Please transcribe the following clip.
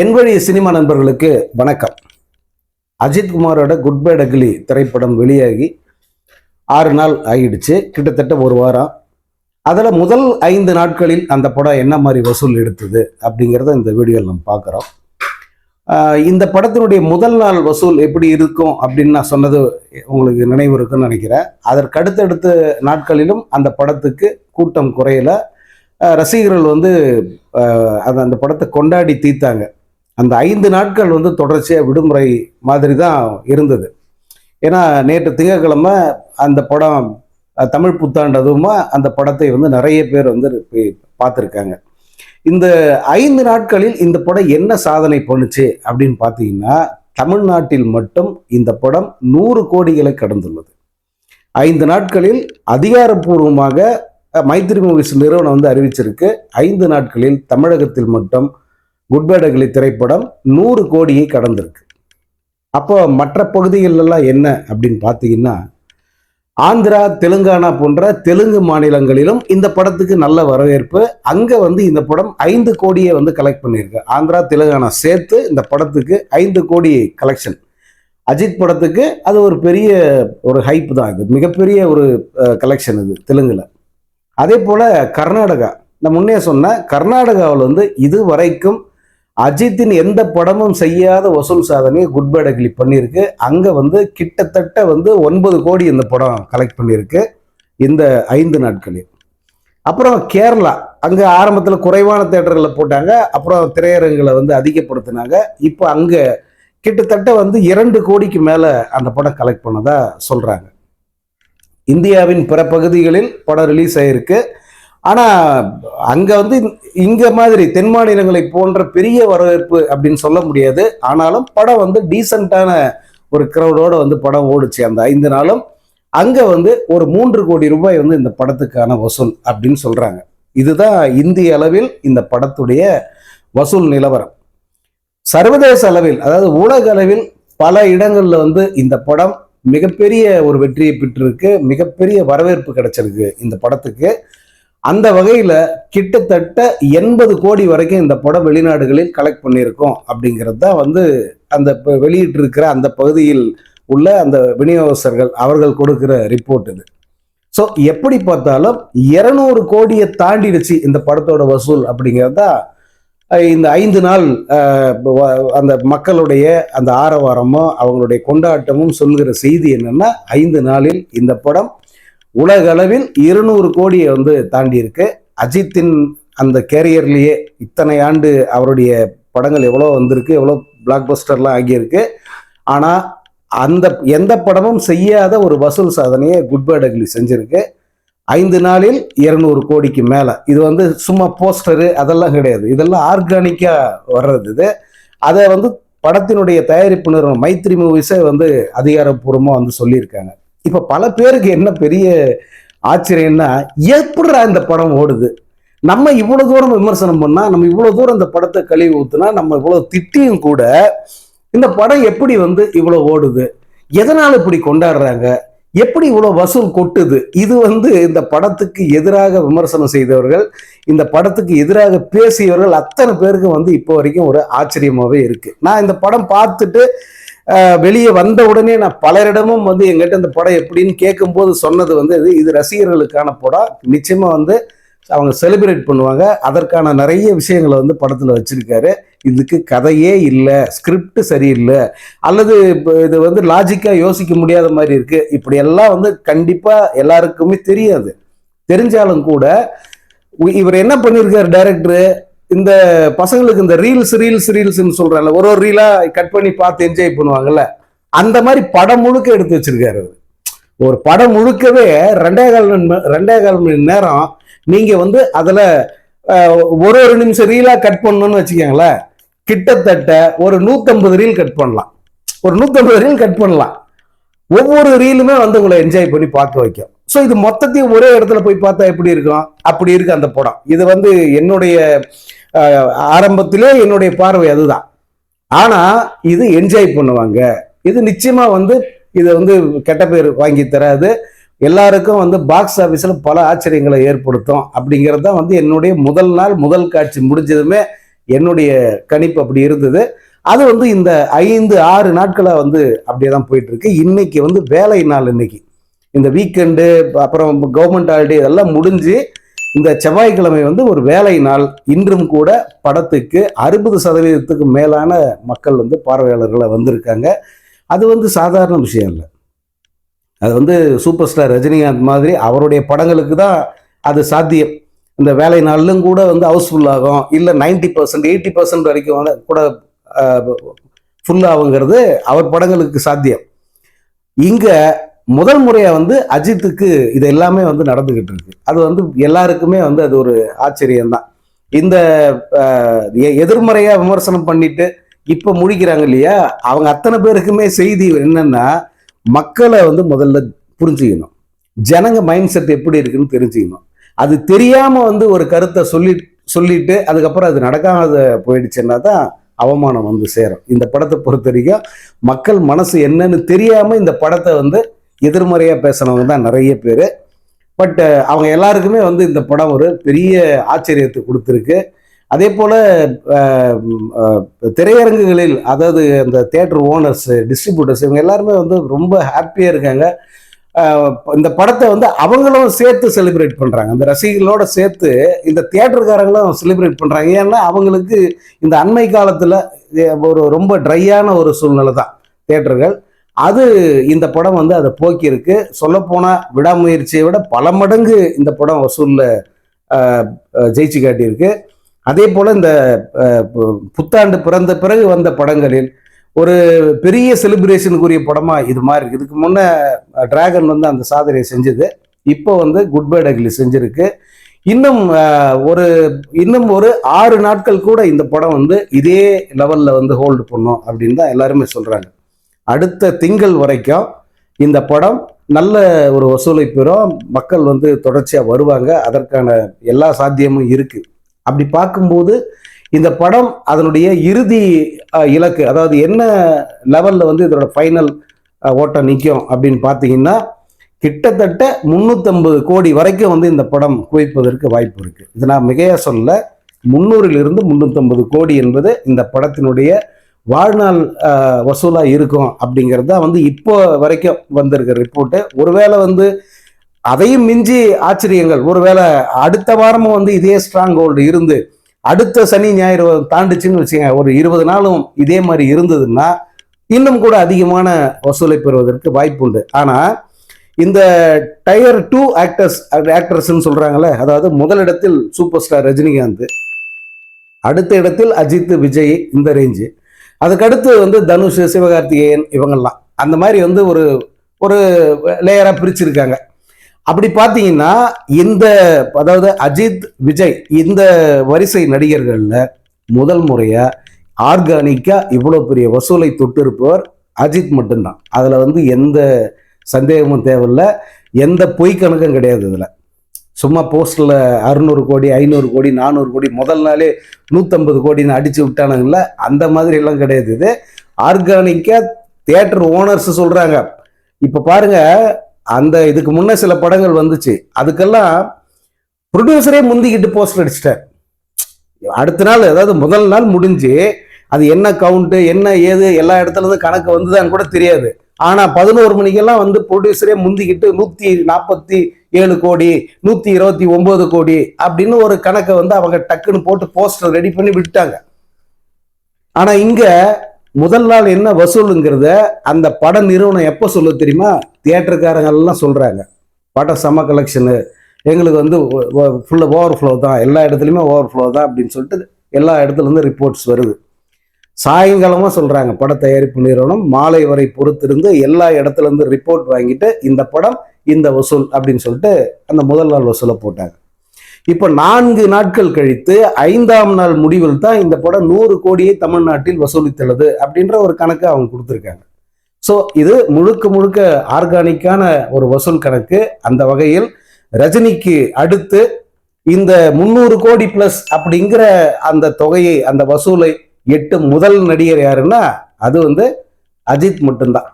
என்வழி cinema நண்பர்களுக்கு வணக்கம். அஜித் குமாரோட குட் பை டக்லி திரைப்படம் வெளியாகி ஆறு நாள் ஆகிடுச்சு. கிட்டத்தட்ட ஒரு வாரம். அதில் முதல் ஐந்து நாட்களில் அந்த படம் என்ன மாதிரி வசூல் எடுத்தது அப்படிங்கிறத இந்த வீடியோவில் நம்ம பார்க்குறோம். இந்த படத்தினுடைய முதல் நாள் வசூல் எப்படி இருக்கும் அப்படின்னு நான் சொன்னது உங்களுக்கு நினைவு இருக்குன்னு நினைக்கிறேன். அதற்கு அடுத்தடுத்த நாட்களிலும் அந்த படத்துக்கு கூட்டம் குறையல. ரசிகர்கள் வந்து அந்த படத்தை கொண்டாடி தீர்த்தாங்க. அந்த ஐந்து நாட்கள் வந்து தொடர்ச்சியாக விடுமுறை மாதிரி தான் இருந்தது. ஏன்னா நேற்று திங்கட்கிழமை அந்த படம் தமிழ் புத்தாண்டு அதுவுமா அந்த படத்தை வந்து நிறைய பேர் வந்து பார்த்துருக்காங்க. இந்த ஐந்து நாட்களில் இந்த படம் என்ன சாதனை பண்ணுச்சு அப்படின்னு பார்த்தீங்கன்னா தமிழ்நாட்டில் மட்டும் இந்த படம் நூறு கோடிகளை கடந்துள்ளது. ஐந்து நாட்களில் அதிகாரப்பூர்வமாக மைத்திரி மூவிஸ் நிறுவனம் வந்து அறிவிச்சிருக்கு ஐந்து நாட்களில் தமிழகத்தில் மட்டும் குட்பேடகிளி திரைப்படம் நூறு கோடியை கடந்திருக்கு. அப்போ மற்ற பகுதிகளெல்லாம் என்ன அப்படின்னு பார்த்தீங்கன்னா ஆந்திரா தெலுங்கானா போன்ற தெலுங்கு மாநிலங்களிலும் இந்த படத்துக்கு நல்ல வரவேற்பு. அங்கே வந்து இந்த படம் ஐந்து கோடியை வந்து கலெக்ட் பண்ணியிருக்கு. ஆந்திரா தெலுங்கானா சேர்த்து இந்த படத்துக்கு ஐந்து கோடி கலெக்ஷன் அஜித் படத்துக்கு அது ஒரு பெரிய ஒரு ஹைப் தான் இது. மிகப்பெரிய ஒரு கலெக்ஷன் இது தெலுங்குல. அதே போல கர்நாடகா. நான் முன்னே சொன்ன கர்நாடகாவில் வந்து இது வரைக்கும் அஜித்தின் எந்த படமும் செய்யாத வசூல் சாதனையை குட் பை டக்லி பண்ணியிருக்கு. அங்கே வந்து கிட்டத்தட்ட வந்து ஒன்பது கோடி இந்த படம் கலெக்ட் பண்ணியிருக்கு. இந்த ஐந்து நாட்களில். அப்புறம் கேரளா. அங்கே ஆரம்பத்தில் குறைவான தேட்டர்களில் போட்டாங்க. அப்புறம் திரையரங்குகளை வந்து அதிகப்படுத்தினாங்க. இப்போ அங்கே கிட்டத்தட்ட வந்து இரண்டு கோடிக்கு மேலே அந்த படம் கலெக்ட் பண்ணதா சொல்கிறாங்க இந்தியாவின் பிற பகுதிகளில் படம் ரிலீஸ் ஆகிருக்கு ஆனால் அங்கே வந்து இங்கே மாதிரி தென் மாநிலங்களை போன்ற பெரிய வரவேற்பு அப்படின்னு சொல்ல முடியாது. ஆனாலும் படம் வந்து டீசெண்டான ஒரு க்ரௌடோட வந்து படம் ஓடுச்சு. அந்த ஐந்து நாளும் அங்கே வந்து ஒரு மூன்று கோடி ரூபாய் வந்து இந்த படத்துக்கான வசூல் அப்படின்னு சொல்கிறாங்க இதுதான் இந்திய அளவில் இந்த படத்துடைய வசூல் நிலவரம். சர்வதேச அளவில் அதாவது உலக அளவில் பல இடங்கள்ல வந்து இந்த படம் மிகப்பெரிய ஒரு வெற்றியை பெற்றிருக்கு. மிகப்பெரிய வரவேற்பு கிடைச்சிருக்கு இந்த படத்துக்கு. அந்த வகையில் கிட்டத்தட்ட எண்பது கோடி வரைக்கும் இந்த படம் வெளிநாடுகளில் கலெக்ட் பண்ணியிருக்கோம் அப்படிங்கிறது தான் வந்து அந்த வெளியிட்டிருக்கிற அந்த பகுதியில் உள்ள அந்த விநியோகஸ்தர்கள் அவர்கள் கொடுக்கிற ரிப்போர்ட் இது. ஸோ எப்படி பார்த்தாலும் இரநூறு கோடியை தாண்டிடுச்சு இந்த படத்தோட வசூல் அப்படிங்கிறதா இந்த ஐந்து நாள் அந்த மக்களுடைய அந்த ஆரவாரமும் அவங்களுடைய கொண்டாட்டமும் சொல்கிற செய்தி என்னன்னா ஐந்து நாளில் இந்த படம் உலக அளவில் இருநூறு கோடியை வந்து தாண்டி இருக்கு அஜித்தின் அந்த கேரியர்லேயே இத்தனை ஆண்டு அவருடைய படங்கள் எவ்வளோ வந்திருக்கு எவ்வளோ பிளாக் பஸ்டர்லாம் ஆகியிருக்கு. ஆனால் அந்த எந்த படமும் செய்யாத ஒரு வசூல் சாதனையை குட் பை டக்லி செஞ்சிருக்கு. ஐந்து நாளில் இருநூறு கோடிக்கு மேலே. இது வந்து சும்மா போஸ்டரு அதெல்லாம் கிடையாது. இதெல்லாம் ஆர்கானிக்காக வர்றது இது. அதை வந்து படத்தினுடைய தயாரிப்பு நிறுவனம் மைத்ரி மூவிஸே வந்து அதிகாரப்பூர்வமாக வந்து சொல்லியிருக்காங்க. இப்போ பல பேருக்கு என்ன பெரிய ஆச்சரியம்னா எப்படிடா இந்த படம் ஓடுது? நம்ம இவ்வளோ தூரம் விமர்சனம் பண்ணால் நம்ம இவ்வளோ தூரம் இந்த படத்தை கழுவி ஊற்றுனா நம்ம இவ்வளோ திட்டியும் கூட இந்த படம் எப்படி வந்து இவ்வளோ ஓடுது? எதனால் இப்படி கொண்டாடுறாங்க? எப்படி இவ்வளோ வசூல் கொட்டுது? இது வந்து இந்த படத்துக்கு எதிராக விமர்சனம் செய்தவர்கள் இந்த படத்துக்கு எதிராக பேசியவர்கள் அத்தனை பேருக்கு வந்து இப்போ வரைக்கும் ஒரு ஆச்சரியமாகவே இருக்குது நான் இந்த படம் பார்த்துட்டு வெளியே வந்த உடனே நான் பலரிடமும் வந்து எங்கிட்ட இந்த படம் எப்படின்னு கேட்கும்போது சொன்னது வந்து இது இது ரசிகர்களுக்கான படம் நிச்சயமாக வந்து அவங்க செலிப்ரேட் பண்ணுவாங்க. அதற்கான நிறைய விஷயங்களை வந்து படத்தில் வச்சுருக்காரு. இதுக்கு கதையே இல்லை ஸ்கிரிப்ட் சரியில்லை அல்லது இப்போ இது வந்து லாஜிக்காக யோசிக்க முடியாத மாதிரி இருக்குது இப்படியெல்லாம் வந்து கண்டிப்பாக எல்லாருக்குமே தெரியாது. தெரிஞ்சாலும் கூட இவர் என்ன பண்ணியிருக்காரு டைரக்டரு இந்த பசங்களுக்கு இந்த ரீல்ஸ் ரீல்ஸ் ரீல்ஸ்னு சொல்றாங்கல்ல ஒரு ஒரு ரீலா கட் பண்ணி பார்த்து என்ஜாய் பண்ணுவாங்கல்ல அந்த மாதிரி படம் முழுக்க எடுத்து வச்சிருக்காரு அது ஒரு படம் முழுக்கவே ரெண்டே கால் மணி ரெண்டே கால் மணி நேரம் நீங்க வந்து அதுல ஒரு ஒரு நிமிஷம் ரீலா கட் பண்ணணும்னு வச்சுக்கோங்களேன் கிட்டத்தட்ட ஒரு நூத்தம்பது ரீல் கட் பண்ணலாம். ஒரு நூத்தம்பது ரீல் கட் பண்ணலாம். ஒவ்வொரு ரீலுமே வந்து உங்களை என்ஜாய் பண்ணி பார்க்க வைக்கும். ஸோ இது மொத்தத்தையும் ஒரே இடத்துல போய் பார்த்தா எப்படி இருக்கும்? அப்படி இருக்கு அந்த படம். இது வந்து என்னுடைய ஆரம்பத்திலே என்னுடைய பார்வை அதுதான். ஆனா இது என்ஜாய் பண்ணுவாங்க. இது நிச்சயமா வந்து இதை வந்து கெட்ட பேர் வாங்கி தராது. எல்லாருக்கும் வந்து பாக்ஸ் ஆஃபீஸில் பல ஆச்சரியங்களை ஏற்படுத்தும். அப்படிங்கிறது தான் வந்து என்னுடைய முதல் நாள் முதல் காட்சி முடிஞ்சதுமே என்னுடைய கணிப்பு அப்படி இருந்தது. அது வந்து இந்த ஐந்து ஆறு நாட்களாக வந்து அப்படியே தான் போயிட்டு இருக்கு இன்னைக்கு வந்து வேலை நாள் இன்னைக்கு. இந்த வீக்கெண்டு அப்புறம் கவர்மெண்ட் ஹாலிடே இதெல்லாம் முடிஞ்சு இந்த செவ்வாய்க்கிழமை வந்து ஒரு வேலை நாள். இன்றும் கூட படத்துக்கு அறுபது சதவீதத்துக்கு மேலான மக்கள் வந்து பார்வையாளர்களை வந்திருக்காங்க. அது வந்து சாதாரண விஷயம் இல்லை. அது வந்து சூப்பர் ஸ்டார் ரஜினிகாந்த் மாதிரி அவருடைய படங்களுக்கு தான் அது சாத்தியம். இந்த வேலை நாளிலும் கூட வந்து ஹவுஸ்ஃபுல் ஆகும். இல்லை நைன்டி பர்சன்ட் எயிட்டி பர்சன்ட் வரைக்கும் கூட ஃபுல் ஆகுங்கிறது அவர் படங்களுக்கு சாத்தியம். இங்கே முதல் முறையாக வந்து அஜித்துக்கு இது எல்லாமே வந்து நடந்துக்கிட்டு இருக்கு. அது வந்து எல்லாருக்குமே வந்து அது ஒரு ஆச்சரியம்தான். இந்த எதிர்மறையாக எ- விமர்சனம் பண்ணிட்டு இப்போ முடிக்கிறாங்க இல்லையா? அவங்க அத்தனை பேருக்குமே செய்தி என்னன்னா மக்களை வந்து முதல்ல புரிஞ்சுக்கணும். ஜனங்க மைண்ட் செட் எப்படி இருக்குன்னு தெரிஞ்சுக்கணும். அது தெரியாம வந்து ஒரு கருத்தை சொல்லி சொல்லிட்டு அதுக்கப்புறம் அது நடக்காத போயிடுச்சுன்னா தான் அவமானம் வந்து சேரும். இந்த படத்தை பொறுத்த வரைக்கும் மக்கள் மனசு என்னன்னு தெரியாம இந்த படத்தை வந்து எதிர்மறையாக பேசினவங்க தான் நிறைய பேர். பட் அவங்க எல்லாருக்குமே வந்து இந்த படம் ஒரு பெரிய ஆச்சரியத்தை கொடுத்துருக்கு. அதே போல் திரையரங்குகளில் அதாவது அந்த தேட்டர் ஓனர்ஸ் டிஸ்ட்ரிபியூட்டர்ஸ் இவங்க எல்லாருமே வந்து ரொம்ப ஹாப்பியாக இருக்காங்க. இந்த படத்தை வந்து அவங்களும் சேர்த்து செலிப்ரேட் பண்ணுறாங்க அந்த ரசிகர்களோட சேர்த்து இந்த தியேட்டருக்காரங்களும் செலிப்ரேட் பண்ணுறாங்க ஏன்னா அவங்களுக்கு இந்த அண்மை காலத்தில் ஒரு ரொம்ப ட்ரையான ஒரு சூழ்நிலை தான் தேட்டர்கள் அது இந்த படம் வந்து அதை போக்கியிருக்கு. சொல்லப்போனால் விடாமுயற்சியை விட பல மடங்கு இந்த படம் வசூலில் ஜெயிச்சு காட்டியிருக்கு. அதே போல் இந்த பு- புத்தாண்டு பிறந்த பிறகு வந்த படங்களில் ஒரு பெரிய செலிப்ரேஷனுக்குரிய படமாக இது மாதிரி இருக்குது இதுக்கு முன்னே டிராகன் வந்து அந்த சாதனையை செஞ்சது. இப்போ வந்து குட் பை டக்லி செஞ்சுருக்கு. இன்னும் ஒரு இன்னும் ஒரு ஆறு நாட்கள் கூட இந்த படம் வந்து இதே லெவலில் வந்து ஹோல்டு பண்ணும் அப்படின்னு தான் எல்லாருமே சொல்கிறாங்க அடுத்த திங்கள் வரைக்கும் இந்த படம் நல்ல ஒரு வசூலை பெறும். மக்கள் வந்து தொடர்ச்சியாக வருவாங்க. அதற்கான எல்லா சாத்தியமும் இருக்கு. அப்படி பார்க்கும்போது இந்த படம் அதனுடைய இறுதி இலக்கு அதாவது என்ன லெவலில் வந்து இதோட ஃபைனல் ஓட்டம் நிற்கும் அப்படின்னு பார்த்தீங்கன்னா கிட்டத்தட்ட முந்நூற்றம்பது கோடி வரைக்கும் வந்து இந்த படம் குவிப்பதற்கு வாய்ப்பு இருக்குது இது நான் மிகையாக சொல்ல முந்நூறிலிருந்து முந்நூற்றம்பது கோடி என்பது இந்த படத்தினுடைய வாழ்நாள் வசூலாக இருக்கும் அப்படிங்கிறது தான் வந்து இப்போ வரைக்கும் வந்திருக்க ரிப்போர்ட்டு ஒருவேளை வந்து அதையும் மிஞ்சி ஆச்சரியங்கள். ஒருவேளை அடுத்த வாரமும் வந்து இதே ஸ்ட்ராங் ஹோல்டு இருந்து அடுத்த சனி ஞாயிறு தாண்டிச்சுன்னு வச்சுங்க ஒரு இருபது நாளும் இதே மாதிரி இருந்ததுன்னா இன்னும் கூட அதிகமான வசூலை பெறுவதற்கு வாய்ப்பு உண்டு. ஆனால் இந்த டயர் டூ ஆக்டர்ஸ் ஆக்டர்ஸ்ன்னு சொல்கிறாங்களே அதாவது முதலிடத்தில் சூப்பர் ஸ்டார் ரஜினிகாந்த் அடுத்த இடத்தில் அஜித் விஜய் இந்த ரேஞ்சு அதுக்கடுத்து வந்து தனுஷ் சிவகார்த்திகேயன் இவங்கெல்லாம். அந்த மாதிரி வந்து ஒரு ஒரு லேயராக பிரிச்சிருக்காங்க. அப்படி பார்த்தீங்கன்னா இந்த அதாவது அஜித் விஜய் இந்த வரிசை நடிகர்களில் முதல் முறையாக ஆர்கானிக்காக இவ்வளோ பெரிய வசூலை தொட்டிருப்பவர் அஜித் மட்டும்தான். அதில் வந்து எந்த சந்தேகமும் தேவையில்லை. எந்த பொய் கணக்கும் கிடையாது இதில். சும்மா போஸ்டில் அறுநூறு கோடி ஐநூறு கோடி நானூறு கோடி முதல் நாளே நூற்றம்பது கோடின்னு அடித்து விட்டானுங்கள அந்த மாதிரி எல்லாம் கிடையாது இது. ஆர்கானிக்காக தேட்டர் ஓனர்ஸ் சொல்கிறாங்க இப்போ பாருங்க அந்த இதுக்கு முன்னே சில படங்கள் வந்துச்சு. அதுக்கெல்லாம் ப்ரொடியூசரே முந்திக்கிட்டு போஸ்டர் அடிச்சிட்டார். அடுத்த நாள் அதாவது முதல் நாள் முடிஞ்சு அது என்ன கவுண்ட்டு என்ன ஏது எல்லா இடத்துல இருந்து கணக்கு வந்துதான் கூட தெரியாது. ஆனால் பதினோரு மணிக்கெல்லாம் வந்து ப்ரொடியூசரே முந்திக்கிட்டு நூற்றி நாற்பத்தி ஏழு கோடி நூற்றி இருபத்தி ஒம்பது கோடி அப்படின்னு ஒரு கணக்கை வந்து அவங்க டக்குன்னு போட்டு போஸ்டர் ரெடி பண்ணி விட்டாங்க ஆனால் இங்கே முதல் நாள் என்ன வசூலுங்கிறத அந்த பட நிறுவனம் எப்போ சொல்ல தெரியுமா? தியேட்டருக்காரங்க எல்லாம் படம் சம கலெக்ஷனு எங்களுக்கு வந்து ஃபுல்லாக ஓவர் ஃப்ளோ தான். எல்லா இடத்துலையுமே ஓவர் ஃப்ளோ தான் அப்படின்னு சொல்லிட்டு எல்லா இடத்துலேருந்து ரிப்போர்ட்ஸ் வருது. சாயங்காலமாக சொல்கிறாங்க பட தயாரிப்பு நிறுவனம் மாலை வரை பொறுத்திருந்து எல்லா இடத்துலேருந்து ரிப்போர்ட் வாங்கிட்டு இந்த படம் இந்த வசூல் அப்படின்னு சொல்லிட்டு அந்த முதல் நாள் வசூலை போட்டாங்க. இப்போ நான்கு நாட்கள் கழித்து ஐந்தாம் நாள் முடிவில் தான் இந்த படம் நூறு கோடியை தமிழ்நாட்டில் வசூலித்துள்ளது அப்படின்ற ஒரு கணக்கு அவங்க கொடுத்துருக்காங்க. ஸோ இது முழுக்க முழுக்க ஆர்கானிக்கான ஒரு வசூல் கணக்கு. அந்த வகையில் ரஜினிக்கு அடுத்து இந்த முந்நூறு கோடி பிளஸ் அப்படிங்கிற அந்த தொகையை அந்த வசூலை எட்டு முதல் நடிகர் யாருன்னா அது வந்து அஜித் மட்டும்தான்.